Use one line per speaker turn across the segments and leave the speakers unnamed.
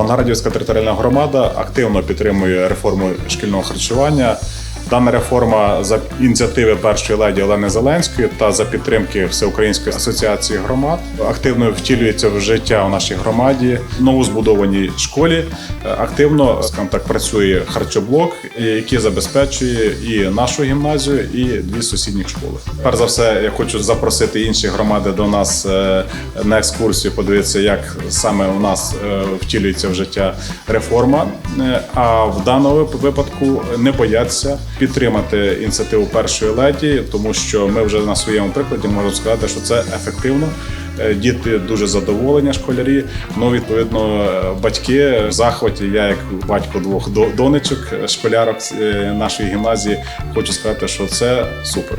Болградівська територіальна громада активно підтримує реформу шкільного харчування. Дана реформа за ініціативи першої леді Олени Зеленської та за підтримки Всеукраїнської асоціації громад активно втілюється в життя у нашій громаді. Новозбудованій школі активно так працює харчоблок, який забезпечує і нашу гімназію, і дві сусідніх школи. Перш за все, я хочу запросити інші громади до нас е, на екскурсію, подивитися, як саме у нас е, втілюється в життя реформа. А в даному випадку не бояться підтримати ініціативу першої леді, тому що ми вже на своєму прикладі можемо сказати, що це ефективно. Е, Діти дуже задоволені, школярі. Ну, відповідно, е, батьки в захваті. Я, як батько двох до- донечок, е, школярок нашої гімназії, хочу сказати, що це супер.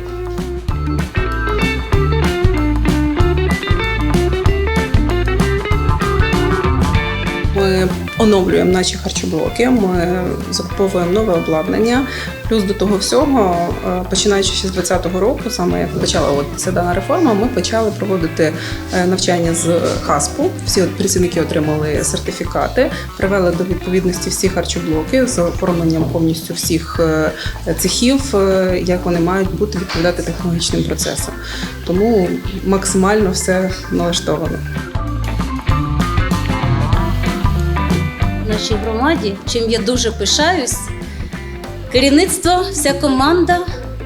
Оновлюємо наші харчоблоки, ми закуповуємо нове обладнання. Плюс до того всього, е, починаючи ще з 2020 року, саме як почала от ця дана реформа, ми почали проводити е, навчання з ХАСПу. Всі працівники отримали сертифікати, привели до відповідності всі харчоблоки з оформленням повністю всіх е, цехів, як вони мають бути відповідати технологічним процесам. Тому максимально все налаштовано.
Нашій громаді, чим я дуже пишаюсь. Керівництво, вся команда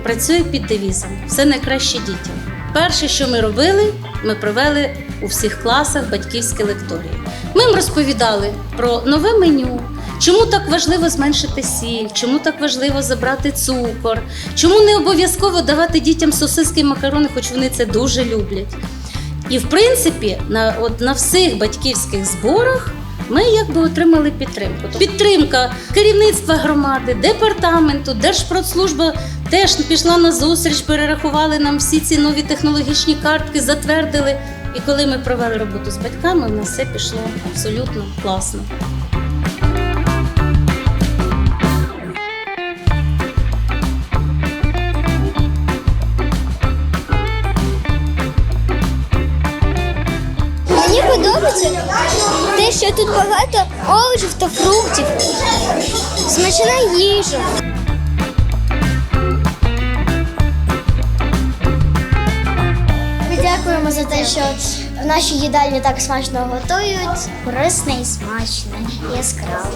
працює під девізом все найкраще дітям. Перше, що ми робили, ми провели у всіх класах батьківські лекторії. Ми їм розповідали про нове меню. Чому так важливо зменшити сіль? Чому так важливо забрати цукор? Чому не обов'язково давати дітям сосиски і макарони, хоч вони це дуже люблять? І в принципі, на, от, на всіх батьківських зборах ми якби отримали підтримку. Підтримка керівництва громади, департаменту, Держпродслужба теж пішла на зустріч, перерахували нам всі ці нові технологічні картки, затвердили. І коли ми провели роботу з батьками, у нас все пішло абсолютно класно.
Подобається те, що тут багато овочів та фруктів. Смачна їжа. Ми дякуємо за те, що в нашій їдальні так смачно готують. Корисне і смачне, яскраво.